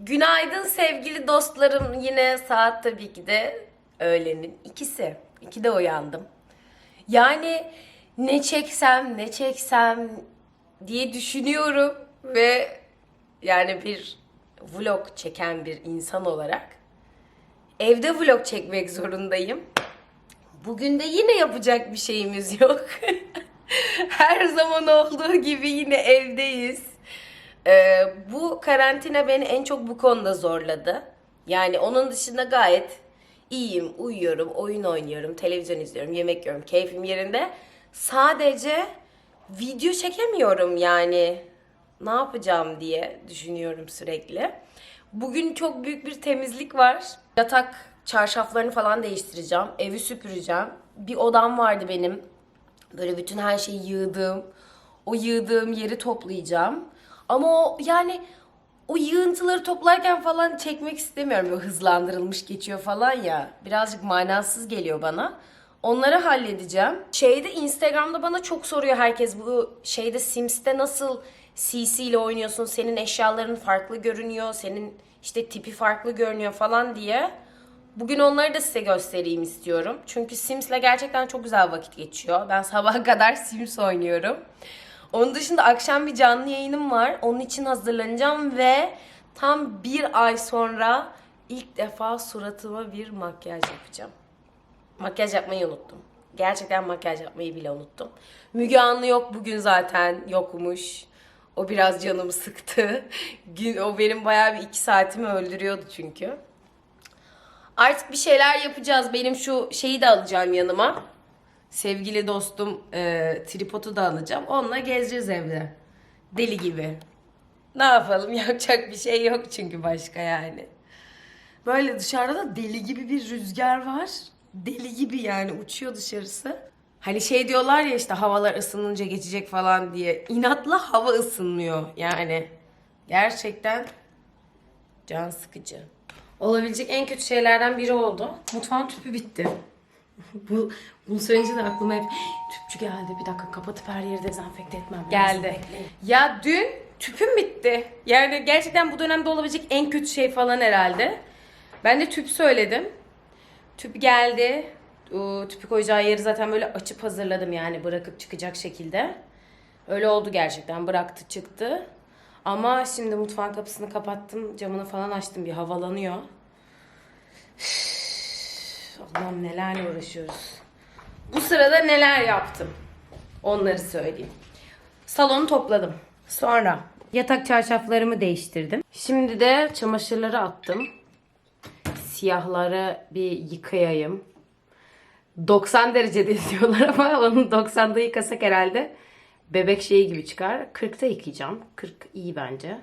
Günaydın sevgili dostlarım. Yine saat tabii ki de öğlenin ikisi. İkide uyandım. Yani ne çeksem ne çeksem diye düşünüyorum ve yani bir vlog çeken bir insan olarak evde vlog çekmek zorundayım. Bugün de yine yapacak bir şeyimiz yok. Her zaman olduğu gibi yine evdeyiz. Ee, bu karantina beni en çok bu konuda zorladı. Yani onun dışında gayet iyiyim, uyuyorum, oyun oynuyorum, televizyon izliyorum, yemek yiyorum, keyfim yerinde. Sadece video çekemiyorum yani. Ne yapacağım diye düşünüyorum sürekli. Bugün çok büyük bir temizlik var. Yatak çarşaflarını falan değiştireceğim. Evi süpüreceğim. Bir odam vardı benim. Böyle bütün her şeyi yığdığım, o yığdığım yeri toplayacağım. Ama o yani o yığıntıları toplarken falan çekmek istemiyorum. Böyle hızlandırılmış geçiyor falan ya. Birazcık manasız geliyor bana. Onları halledeceğim. Şeyde Instagram'da bana çok soruyor herkes bu şeyde Sims'te nasıl CC ile oynuyorsun? Senin eşyaların farklı görünüyor. Senin işte tipi farklı görünüyor falan diye. Bugün onları da size göstereyim istiyorum. Çünkü Sims'le gerçekten çok güzel vakit geçiyor. Ben sabaha kadar Sims oynuyorum. Onun dışında akşam bir canlı yayınım var. Onun için hazırlanacağım ve tam bir ay sonra ilk defa suratıma bir makyaj yapacağım. Makyaj yapmayı unuttum. Gerçekten makyaj yapmayı bile unuttum. Müge Anlı yok bugün zaten yokmuş. O biraz canımı sıktı. O benim bayağı bir iki saatimi öldürüyordu çünkü. Artık bir şeyler yapacağız. Benim şu şeyi de alacağım yanıma. Sevgili dostum e, tripodu da alacağım. Onunla gezeceğiz evde. Deli gibi. Ne yapalım? Yapacak bir şey yok çünkü başka yani. Böyle dışarıda da deli gibi bir rüzgar var. Deli gibi yani uçuyor dışarısı. Hani şey diyorlar ya işte havalar ısınınca geçecek falan diye. İnatla hava ısınmıyor yani. Gerçekten can sıkıcı. Olabilecek en kötü şeylerden biri oldu. Mutfağın tüpü bitti. Bu bunu söyleyince de aklıma hep tüpçü geldi. Bir dakika kapatıp her yeri dezenfekte etmem lazım. Geldi. Ya dün tüpüm bitti. Yani gerçekten bu dönemde olabilecek en kötü şey falan herhalde. Ben de tüp söyledim. Tüp geldi. Tüpü koyacağı yeri zaten böyle açıp hazırladım yani bırakıp çıkacak şekilde. Öyle oldu gerçekten. Bıraktı çıktı. Ama şimdi mutfağın kapısını kapattım. Camını falan açtım. Bir havalanıyor. Allah'ım nelerle uğraşıyoruz. Bu sırada neler yaptım? Onları söyleyeyim. Salonu topladım. Sonra yatak çarşaflarımı değiştirdim. Şimdi de çamaşırları attım. Siyahları bir yıkayayım. 90 derecede diyorlar ama onu 90'da yıkasak herhalde bebek şeyi gibi çıkar. 40'ta yıkayacağım. 40 iyi bence.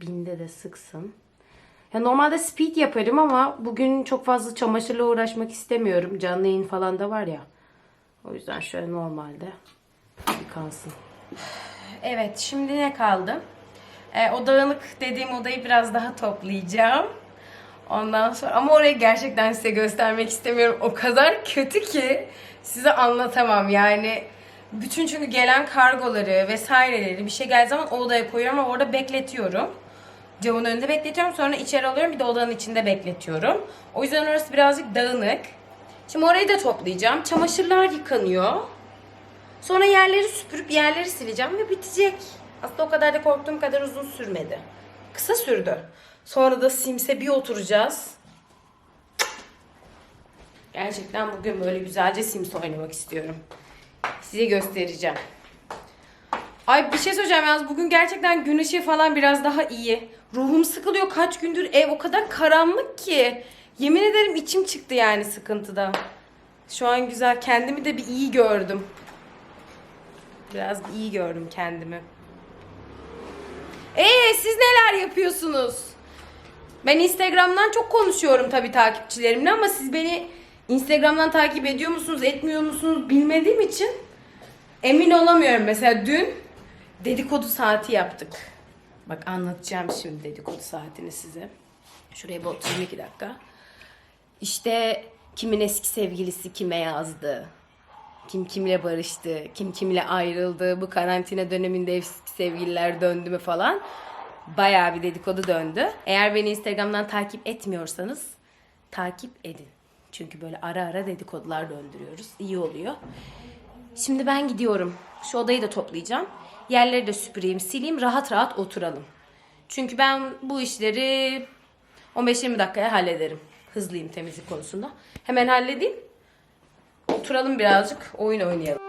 Binde de sıksın. Ya normalde speed yaparım ama bugün çok fazla çamaşırla uğraşmak istemiyorum. Canlı yayın falan da var ya. O yüzden şöyle normalde yıkansın. Evet şimdi ne kaldı? Ee, o dağınık dediğim odayı biraz daha toplayacağım. Ondan sonra ama orayı gerçekten size göstermek istemiyorum. O kadar kötü ki size anlatamam. Yani bütün çünkü gelen kargoları vesaireleri bir şey geldiği zaman o odaya koyuyorum ama orada bekletiyorum. Camın önünde bekletiyorum. Sonra içeri alıyorum. Bir de odanın içinde bekletiyorum. O yüzden orası birazcık dağınık. Şimdi orayı da toplayacağım. Çamaşırlar yıkanıyor. Sonra yerleri süpürüp yerleri sileceğim ve bitecek. Aslında o kadar da korktuğum kadar uzun sürmedi. Kısa sürdü. Sonra da Sims'e bir oturacağız. Gerçekten bugün böyle güzelce Sims oynamak istiyorum. Size göstereceğim. Ay bir şey söyleyeceğim yalnız bugün gerçekten gün ışığı falan biraz daha iyi. Ruhum sıkılıyor kaç gündür ev o kadar karanlık ki. Yemin ederim içim çıktı yani sıkıntıda. Şu an güzel kendimi de bir iyi gördüm. Biraz bir iyi gördüm kendimi. Ee siz neler yapıyorsunuz? Ben Instagram'dan çok konuşuyorum tabii takipçilerimle ama siz beni Instagram'dan takip ediyor musunuz, etmiyor musunuz bilmediğim için emin olamıyorum. Mesela dün dedikodu saati yaptık. Bak anlatacağım şimdi dedikodu saatini size. Şuraya bir oturayım iki dakika. İşte kimin eski sevgilisi kime yazdı. Kim kimle barıştı, kim kimle ayrıldı, bu karantina döneminde eski sevgililer döndü mü falan. bayağı bir dedikodu döndü. Eğer beni Instagram'dan takip etmiyorsanız takip edin. Çünkü böyle ara ara dedikodular döndürüyoruz. İyi oluyor. Şimdi ben gidiyorum. Şu odayı da toplayacağım. Yerleri de süpüreyim, sileyim, rahat rahat oturalım. Çünkü ben bu işleri 15-20 dakikaya hallederim. Hızlıyım temizlik konusunda. Hemen halledeyim. Oturalım birazcık, oyun oynayalım.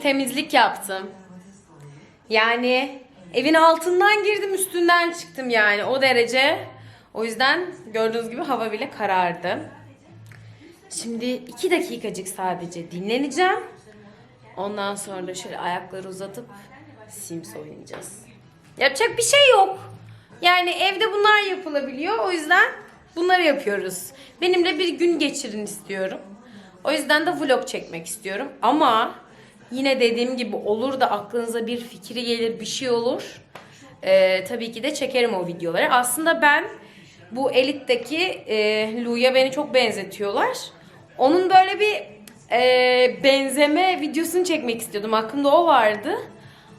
Temizlik yaptım. Yani evin altından girdim üstünden çıktım yani o derece. O yüzden gördüğünüz gibi hava bile karardı. Şimdi iki dakikacık sadece dinleneceğim. Ondan sonra da şöyle ayakları uzatıp Sims oynayacağız. Yapacak bir şey yok. Yani evde bunlar yapılabiliyor. O yüzden bunları yapıyoruz. Benimle bir gün geçirin istiyorum. O yüzden de vlog çekmek istiyorum. Ama yine dediğim gibi olur da aklınıza bir fikri gelir, bir şey olur. Ee, tabii ki de çekerim o videoları. Aslında ben bu Elite'deki e, Lou'ya beni çok benzetiyorlar. Onun böyle bir e, benzeme videosunu çekmek istiyordum. Aklımda o vardı.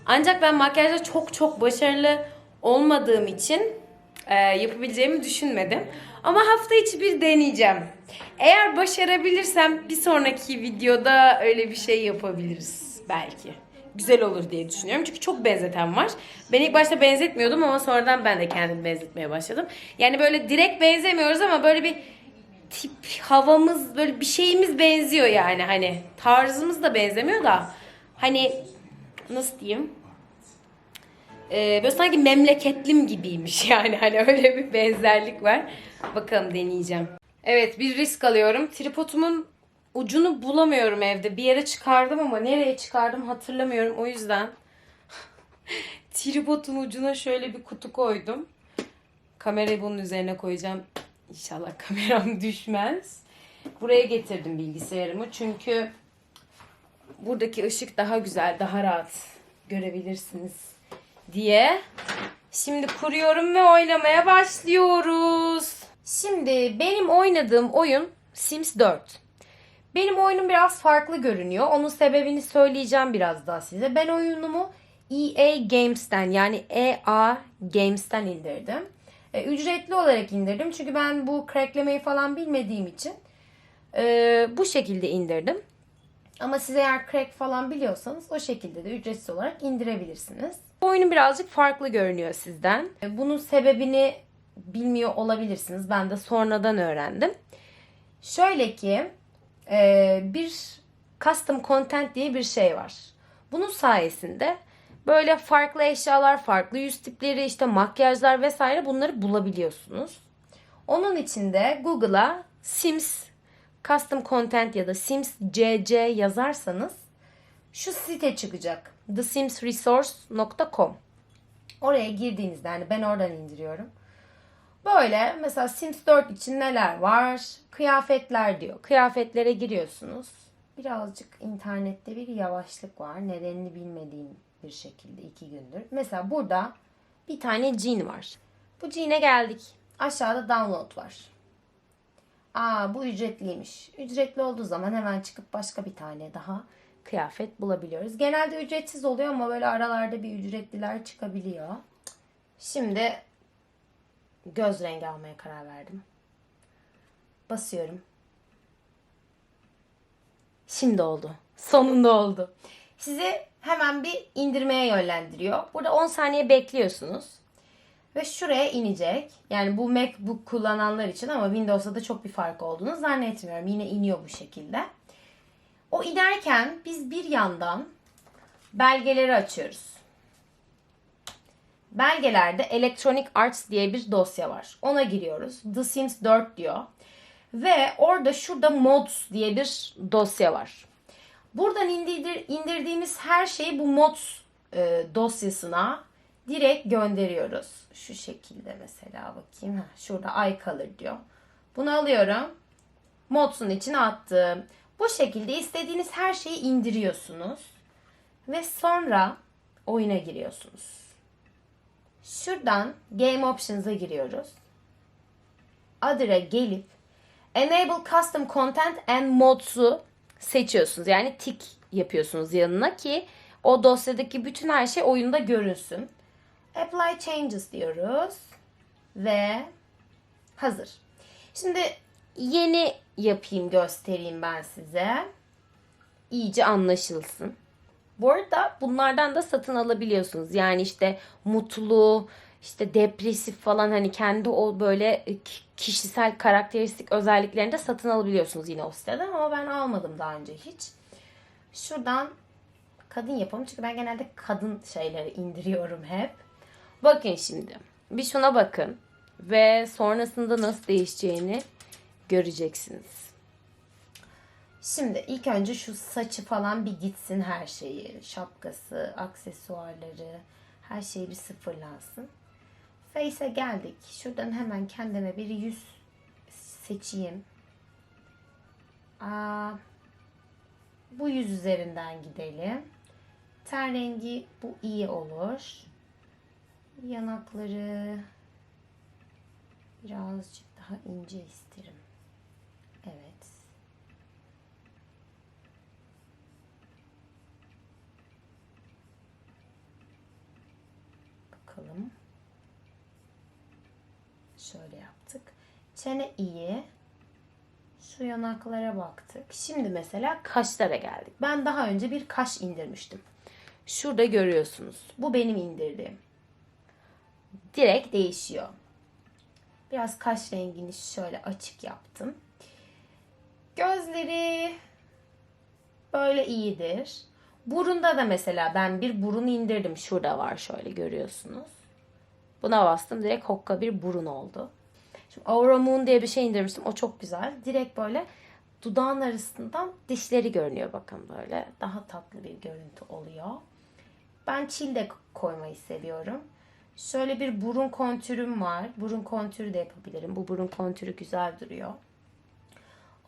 Ancak ben makyajda çok çok başarılı olmadığım için e, yapabileceğimi düşünmedim. Ama hafta içi bir deneyeceğim. Eğer başarabilirsem bir sonraki videoda öyle bir şey yapabiliriz belki. Güzel olur diye düşünüyorum. Çünkü çok benzeten var. Ben ilk başta benzetmiyordum ama sonradan ben de kendimi benzetmeye başladım. Yani böyle direkt benzemiyoruz ama böyle bir tip havamız böyle bir şeyimiz benziyor yani hani tarzımız da benzemiyor da hani nasıl diyeyim ee, böyle sanki memleketlim gibiymiş yani hani öyle bir benzerlik var. Bakalım deneyeceğim. Evet bir risk alıyorum. Tripodumun ucunu bulamıyorum evde. Bir yere çıkardım ama nereye çıkardım hatırlamıyorum. O yüzden tripodun ucuna şöyle bir kutu koydum. Kamerayı bunun üzerine koyacağım. İnşallah kameram düşmez. Buraya getirdim bilgisayarımı çünkü buradaki ışık daha güzel, daha rahat görebilirsiniz diye. Şimdi kuruyorum ve oynamaya başlıyoruz. Şimdi benim oynadığım oyun Sims 4. Benim oyunum biraz farklı görünüyor. Onun sebebini söyleyeceğim biraz daha size. Ben oyunumu EA Games'ten yani EA Games'ten indirdim. E, ücretli olarak indirdim. Çünkü ben bu cracklemeyi falan bilmediğim için e, bu şekilde indirdim. Ama siz eğer crack falan biliyorsanız o şekilde de ücretsiz olarak indirebilirsiniz. Bu birazcık farklı görünüyor sizden. Bunun sebebini bilmiyor olabilirsiniz. Ben de sonradan öğrendim. Şöyle ki e, bir custom content diye bir şey var. Bunun sayesinde böyle farklı eşyalar, farklı yüz tipleri, işte makyajlar vesaire bunları bulabiliyorsunuz. Onun için de Google'a Sims Custom Content ya da Sims CC yazarsanız şu site çıkacak. thesimsresource.com Oraya girdiğinizde yani ben oradan indiriyorum. Böyle mesela Sims 4 için neler var? Kıyafetler diyor. Kıyafetlere giriyorsunuz. Birazcık internette bir yavaşlık var. Nedenini bilmediğim bir şekilde iki gündür. Mesela burada bir tane jean var. Bu jean'e geldik. Aşağıda download var. Aa bu ücretliymiş. Ücretli olduğu zaman hemen çıkıp başka bir tane daha kıyafet bulabiliyoruz. Genelde ücretsiz oluyor ama böyle aralarda bir ücretliler çıkabiliyor. Şimdi göz rengi almaya karar verdim. Basıyorum. Şimdi oldu. Sonunda oldu. Sizi hemen bir indirmeye yönlendiriyor. Burada 10 saniye bekliyorsunuz. Ve şuraya inecek. Yani bu MacBook kullananlar için ama Windows'ta da çok bir fark olduğunu zannetmiyorum. Yine iniyor bu şekilde. O inerken biz bir yandan belgeleri açıyoruz. Belgelerde Electronic Arts diye bir dosya var. Ona giriyoruz. The Sims 4 diyor. Ve orada şurada Mods diye bir dosya var. Buradan indirdir, indirdiğimiz her şeyi bu Mods e, dosyasına direkt gönderiyoruz. Şu şekilde mesela bakayım. Şurada ay kalır diyor. Bunu alıyorum. Mods'un içine attım. Bu şekilde istediğiniz her şeyi indiriyorsunuz. Ve sonra oyuna giriyorsunuz. Şuradan Game Options'a giriyoruz. Other'a gelip Enable Custom Content and Mods'u seçiyorsunuz. Yani tik yapıyorsunuz yanına ki o dosyadaki bütün her şey oyunda görünsün. Apply Changes diyoruz. Ve hazır. Şimdi yeni yapayım göstereyim ben size. İyice anlaşılsın. Bu arada bunlardan da satın alabiliyorsunuz. Yani işte mutlu, işte depresif falan hani kendi o böyle kişisel karakteristik özelliklerini de satın alabiliyorsunuz yine o siteden. Ama ben almadım daha önce hiç. Şuradan kadın yapalım. Çünkü ben genelde kadın şeyleri indiriyorum hep. Bakın şimdi. Bir şuna bakın. Ve sonrasında nasıl değişeceğini göreceksiniz. Şimdi ilk önce şu saçı falan bir gitsin her şeyi. Şapkası, aksesuarları, her şey bir sıfırlansın. Face'e geldik. Şuradan hemen kendime bir yüz seçeyim. Aa, bu yüz üzerinden gidelim. Ten rengi bu iyi olur. Yanakları birazcık daha ince isterim. Evet. Bakalım. Şöyle yaptık. Çene iyi. Şu yanaklara baktık. Şimdi mesela kaşlara geldik. Ben daha önce bir kaş indirmiştim. Şurada görüyorsunuz. Bu benim indirdiğim. Direkt değişiyor. Biraz kaş rengini şöyle açık yaptım. Gözleri böyle iyidir. Burunda da mesela ben bir burun indirdim. Şurada var şöyle görüyorsunuz. Buna bastım direkt hokka bir burun oldu. Şimdi Aura Moon diye bir şey indirmiştim. O çok güzel. Direkt böyle dudağın arasından dişleri görünüyor bakın böyle. Daha tatlı bir görüntü oluyor. Ben çil de koymayı seviyorum. Şöyle bir burun kontürüm var. Burun kontürü de yapabilirim. Bu burun kontürü güzel duruyor.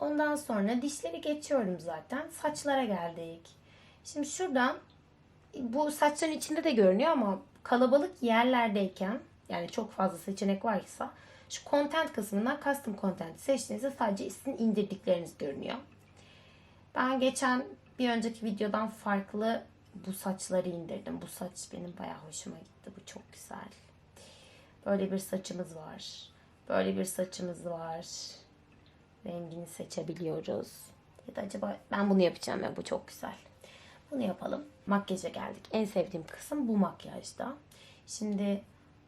Ondan sonra dişleri geçiyorum zaten. Saçlara geldik. Şimdi şuradan bu saçların içinde de görünüyor ama kalabalık yerlerdeyken yani çok fazla seçenek varsa şu content kısmından custom content seçtiğinizde sadece sizin indirdikleriniz görünüyor. Ben geçen bir önceki videodan farklı bu saçları indirdim. Bu saç benim bayağı hoşuma gitti. Bu çok güzel. Böyle bir saçımız var. Böyle bir saçımız var. Rengini seçebiliyoruz. Ya da acaba ben bunu yapacağım ya bu çok güzel. Bunu yapalım. Makyaja geldik. En sevdiğim kısım bu makyajda. Şimdi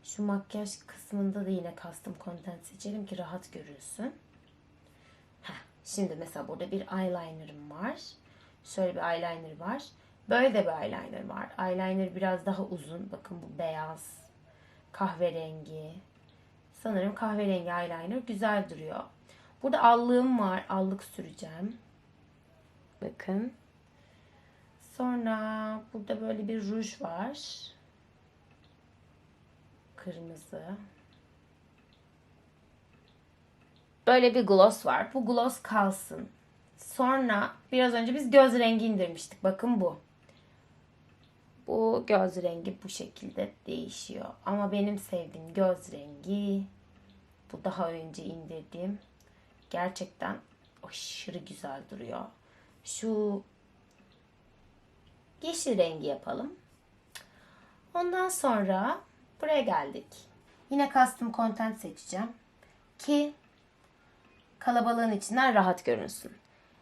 şu makyaj kısmında da yine custom content seçelim ki rahat görülsün. Heh, şimdi mesela burada bir eyelinerım var. Şöyle bir eyeliner var. Böyle de bir eyeliner var. Eyeliner biraz daha uzun. Bakın bu beyaz. Kahverengi. Sanırım kahverengi eyeliner güzel duruyor. Burada allığım var. Allık süreceğim. Bakın. Sonra burada böyle bir ruj var. Kırmızı. Böyle bir gloss var. Bu gloss kalsın. Sonra biraz önce biz göz rengi indirmiştik. Bakın bu. Bu göz rengi bu şekilde değişiyor. Ama benim sevdiğim göz rengi bu daha önce indirdiğim gerçekten aşırı güzel duruyor. Şu yeşil rengi yapalım. Ondan sonra buraya geldik. Yine custom content seçeceğim ki kalabalığın içinden rahat görünsün.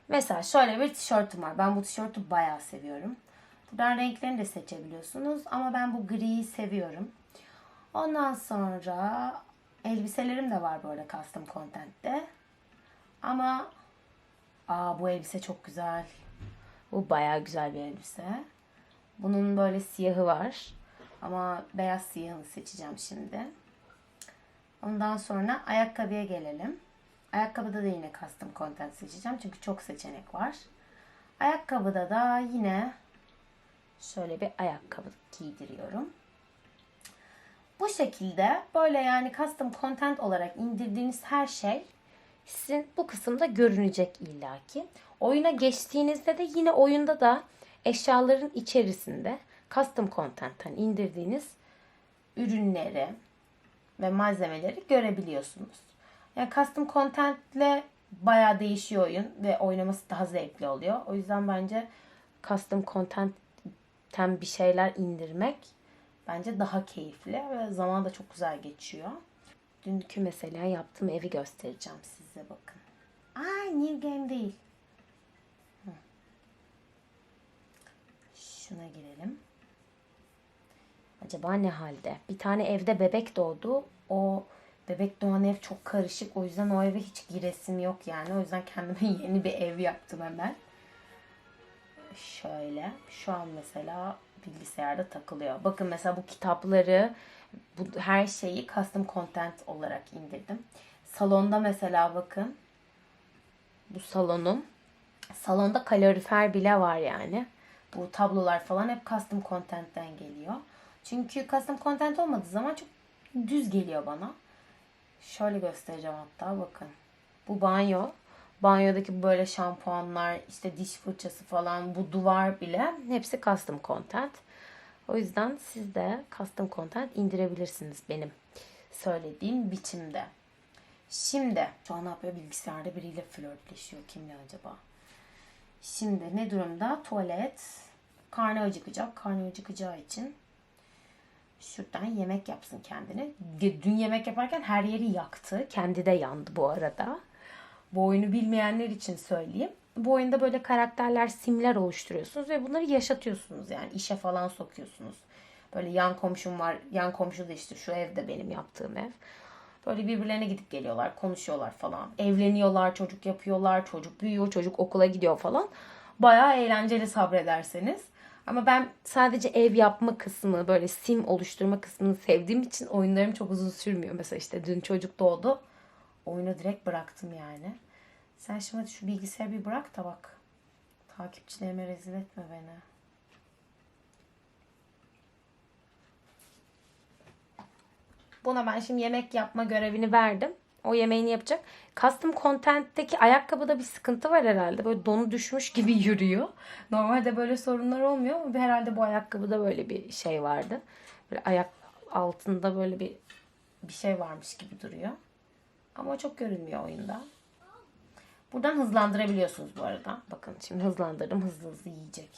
Mesela şöyle bir tişörtüm var. Ben bu tişörtü bayağı seviyorum. Buradan renklerini de seçebiliyorsunuz. Ama ben bu griyi seviyorum. Ondan sonra elbiselerim de var bu arada custom content'te. Ama aa bu elbise çok güzel. Bu bayağı güzel bir elbise. Bunun böyle siyahı var. Ama beyaz siyahını seçeceğim şimdi. Ondan sonra ayakkabıya gelelim. Ayakkabıda da yine custom content seçeceğim. Çünkü çok seçenek var. Ayakkabıda da yine şöyle bir ayakkabı giydiriyorum. şekilde böyle yani custom content olarak indirdiğiniz her şey sizin bu kısımda görünecek illaki. Oyuna geçtiğinizde de yine oyunda da eşyaların içerisinde custom content'ten indirdiğiniz ürünleri ve malzemeleri görebiliyorsunuz. Yani custom content'le bayağı değişiyor oyun ve oynaması daha zevkli oluyor. O yüzden bence custom content'ten bir şeyler indirmek bence daha keyifli ve zaman da çok güzel geçiyor. Dünkü mesela yaptığım evi göstereceğim size bakın. Ay New değil. Şuna girelim. Acaba ne halde? Bir tane evde bebek doğdu. O bebek doğan ev çok karışık. O yüzden o eve hiç giresim yok yani. O yüzden kendime yeni bir ev yaptım hemen. Şöyle. Şu an mesela bilgisayarda takılıyor. Bakın mesela bu kitapları, bu her şeyi custom content olarak indirdim. Salonda mesela bakın. Bu salonum. Salonda kalorifer bile var yani. Bu tablolar falan hep custom content'ten geliyor. Çünkü custom content olmadığı zaman çok düz geliyor bana. Şöyle göstereceğim hatta bakın. Bu banyo. Banyodaki böyle şampuanlar, işte diş fırçası falan, bu duvar bile hepsi custom content. O yüzden siz de custom content indirebilirsiniz benim söylediğim biçimde. Şimdi şu an ne yapıyor bilgisayarda biriyle flörtleşiyor. Kimle acaba? Şimdi ne durumda? Tuvalet. Karnı acıkacak. Karnı acıkacağı için şuradan yemek yapsın kendine. Dün yemek yaparken her yeri yaktı. Kendi de yandı bu arada. Bu oyunu bilmeyenler için söyleyeyim. Bu oyunda böyle karakterler, simler oluşturuyorsunuz ve bunları yaşatıyorsunuz yani işe falan sokuyorsunuz. Böyle yan komşum var. Yan komşu da işte şu evde benim yaptığım ev. Böyle birbirlerine gidip geliyorlar, konuşuyorlar falan. Evleniyorlar, çocuk yapıyorlar, çocuk büyüyor, çocuk okula gidiyor falan. Bayağı eğlenceli sabrederseniz. Ama ben sadece ev yapma kısmı, böyle sim oluşturma kısmını sevdiğim için oyunlarım çok uzun sürmüyor. Mesela işte dün çocuk doğdu. Oyunu direkt bıraktım yani. Sen şimdi şu bilgisayarı bir bırak da bak. Takipçilerime rezil etme beni. Buna ben şimdi yemek yapma görevini verdim. O yemeğini yapacak. Custom Content'teki ayakkabıda bir sıkıntı var herhalde. Böyle donu düşmüş gibi yürüyor. Normalde böyle sorunlar olmuyor ama herhalde bu ayakkabıda böyle bir şey vardı. Böyle ayak altında böyle bir bir şey varmış gibi duruyor. Ama çok görünmüyor oyunda. Buradan hızlandırabiliyorsunuz bu arada. Bakın şimdi hızlandırdım. Hızlı hızlı yiyecek.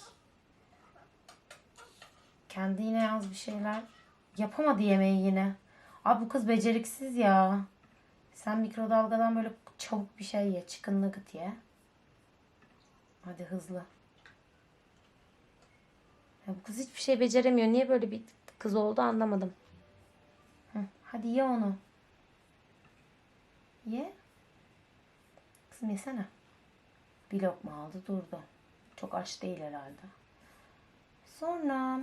Kendi yine yaz bir şeyler. Yapamadı yemeği yine. Abi bu kız beceriksiz ya. Sen mikrodalgadan böyle çabuk bir şey ye. Chicken nugget ye. Hadi hızlı. Ya bu kız hiçbir şey beceremiyor. Niye böyle bir kız oldu anlamadım. Hadi ye onu. Ye. Kızım yesene. Bir lokma aldı durdu. Çok aç değil herhalde. Sonra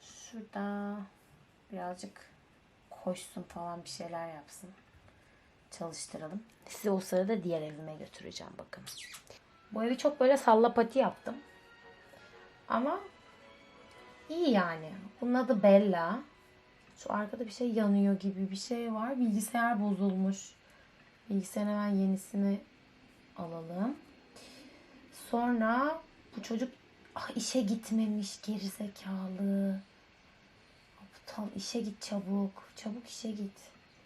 şurada birazcık koşsun falan bir şeyler yapsın. Çalıştıralım. Sizi o sırada diğer evime götüreceğim bakın. Bu evi çok böyle sallapati yaptım. Ama iyi yani. Bunun adı Bella. Şu arkada bir şey yanıyor gibi bir şey var. Bilgisayar bozulmuş. Bilgisayarın hemen yenisini alalım. Sonra bu çocuk ah, işe gitmemiş gerizekalı. Aptal işe git çabuk. Çabuk işe git.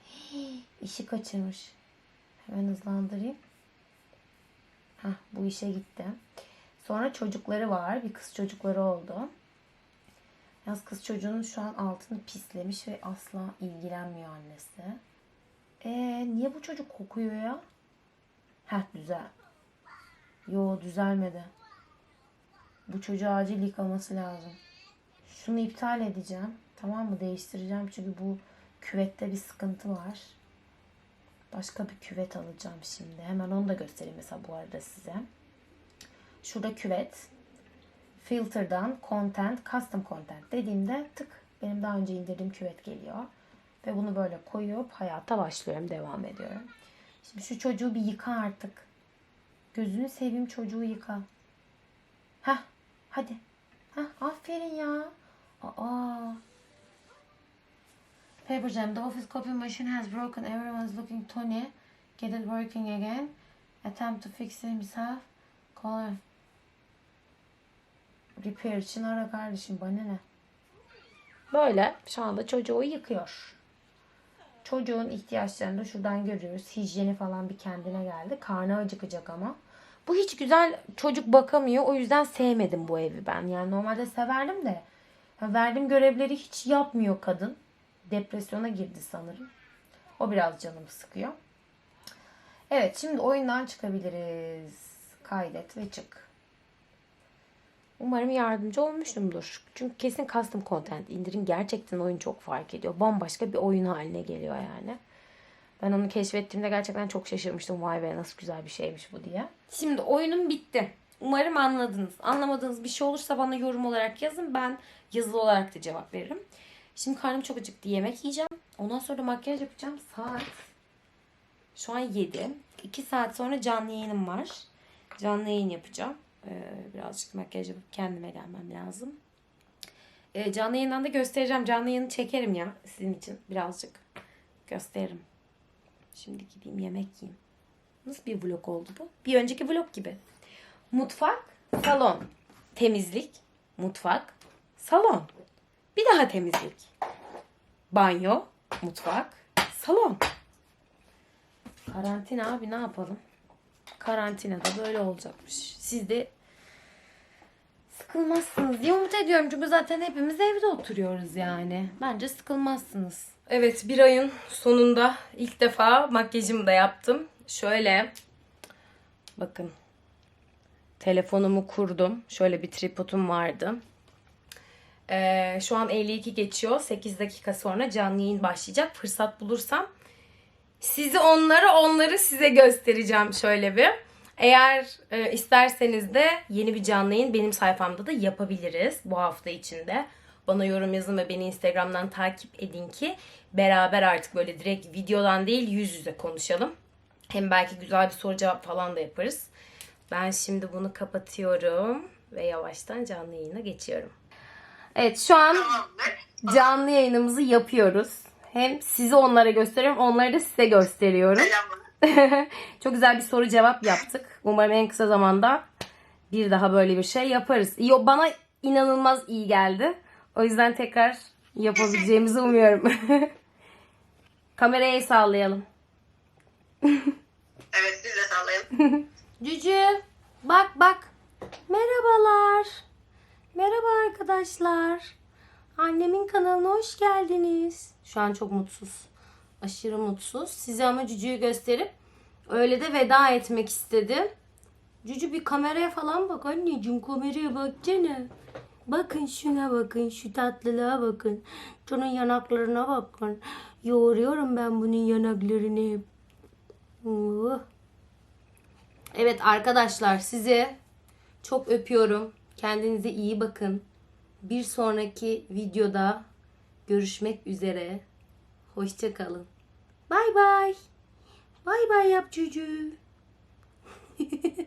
Hii, işi kaçırmış. Hemen hızlandırayım. Hah, bu işe gitti. Sonra çocukları var. Bir kız çocukları oldu. Yalnız kız çocuğunun şu an altını pislemiş ve asla ilgilenmiyor annesi. Ee, niye bu çocuk kokuyor ya? Heh güzel. Yo düzelmedi. Bu çocuğu acil yıkaması lazım. Şunu iptal edeceğim. Tamam mı? Değiştireceğim çünkü bu küvette bir sıkıntı var. Başka bir küvet alacağım şimdi. Hemen onu da göstereyim mesela bu arada size. Şurada küvet. Filter'dan Content, Custom Content dediğimde tık benim daha önce indirdiğim küvet geliyor. Ve bunu böyle koyup hayata başlıyorum, devam ediyorum. Şimdi şu çocuğu bir yıka artık. Gözünü seveyim çocuğu yıka. Heh, hadi. Heh, aferin ya. Aa. Paper Jam. The office copy machine has broken. Everyone's looking Tony. Get it working again. Attempt to fix it himself. Call her. Repair için ara kardeşim. Bana ne? Böyle şu anda çocuğu yıkıyor. Çocuğun ihtiyaçlarını da şuradan görüyoruz. Hijyeni falan bir kendine geldi. Karnı acıkacak ama. Bu hiç güzel çocuk bakamıyor. O yüzden sevmedim bu evi ben. Yani normalde severdim de. ya Verdiğim görevleri hiç yapmıyor kadın. Depresyona girdi sanırım. O biraz canımı sıkıyor. Evet şimdi oyundan çıkabiliriz. Kaydet ve çık. Umarım yardımcı olmuşumdur. Çünkü kesin custom content indirin. Gerçekten oyun çok fark ediyor. Bambaşka bir oyun haline geliyor yani. Ben onu keşfettiğimde gerçekten çok şaşırmıştım. Vay be nasıl güzel bir şeymiş bu diye. Şimdi oyunum bitti. Umarım anladınız. Anlamadığınız bir şey olursa bana yorum olarak yazın. Ben yazılı olarak da cevap veririm. Şimdi karnım çok acıktı. Yemek yiyeceğim. Ondan sonra da makyaj yapacağım. Saat şu an 7. 2 saat sonra canlı yayınım var. Canlı yayın yapacağım. Ee, birazcık makyaj yapıp kendime gelmem lazım. Ee, canlı yayından da göstereceğim. Canlı yayını çekerim ya sizin için birazcık. Gösteririm. Şimdi gideyim yemek yiyeyim. Nasıl bir vlog oldu bu? Bir önceki vlog gibi. Mutfak, salon, temizlik, mutfak, salon. Bir daha temizlik. Banyo, mutfak, salon. Karantina abi ne yapalım? Karantinada böyle olacakmış. Siz de sıkılmazsınız diye umut ediyorum. Çünkü zaten hepimiz evde oturuyoruz yani. Bence sıkılmazsınız. Evet bir ayın sonunda ilk defa makyajımı da yaptım. Şöyle bakın telefonumu kurdum. Şöyle bir tripodum vardı. Ee, şu an 52 geçiyor. 8 dakika sonra canlı yayın başlayacak. Fırsat bulursam sizi onlara onları size göstereceğim şöyle bir. Eğer e, isterseniz de yeni bir canlı yayın benim sayfamda da yapabiliriz bu hafta içinde. Bana yorum yazın ve beni Instagram'dan takip edin ki beraber artık böyle direkt videodan değil yüz yüze konuşalım. Hem belki güzel bir soru cevap falan da yaparız. Ben şimdi bunu kapatıyorum ve yavaştan canlı yayına geçiyorum. Evet şu an canlı yayınımızı yapıyoruz. Hem sizi onlara gösteriyorum, onları da size gösteriyorum. Çok güzel bir soru cevap yaptık. Umarım en kısa zamanda bir daha böyle bir şey yaparız. İyi, bana inanılmaz iyi geldi. O yüzden tekrar yapabileceğimizi umuyorum. Kameraya sallayalım. Evet siz de sallayın. Cücü bak bak. Merhabalar. Merhaba arkadaşlar. Annemin kanalına hoş geldiniz. Şu an çok mutsuz. Aşırı mutsuz. Size ama Cücü'yü gösterip öyle de veda etmek istedim. Cücü bir kameraya falan bak anneciğim. Kameraya baksana. Bakın şuna bakın. Şu tatlılığa bakın. Şunun yanaklarına bakın. Yoğuruyorum ben bunun yanaklarını. Oh. Evet arkadaşlar sizi çok öpüyorum. Kendinize iyi bakın. Bir sonraki videoda görüşmek üzere. Hoşça kalın. Bay bay. Bay bay yap çocuğu.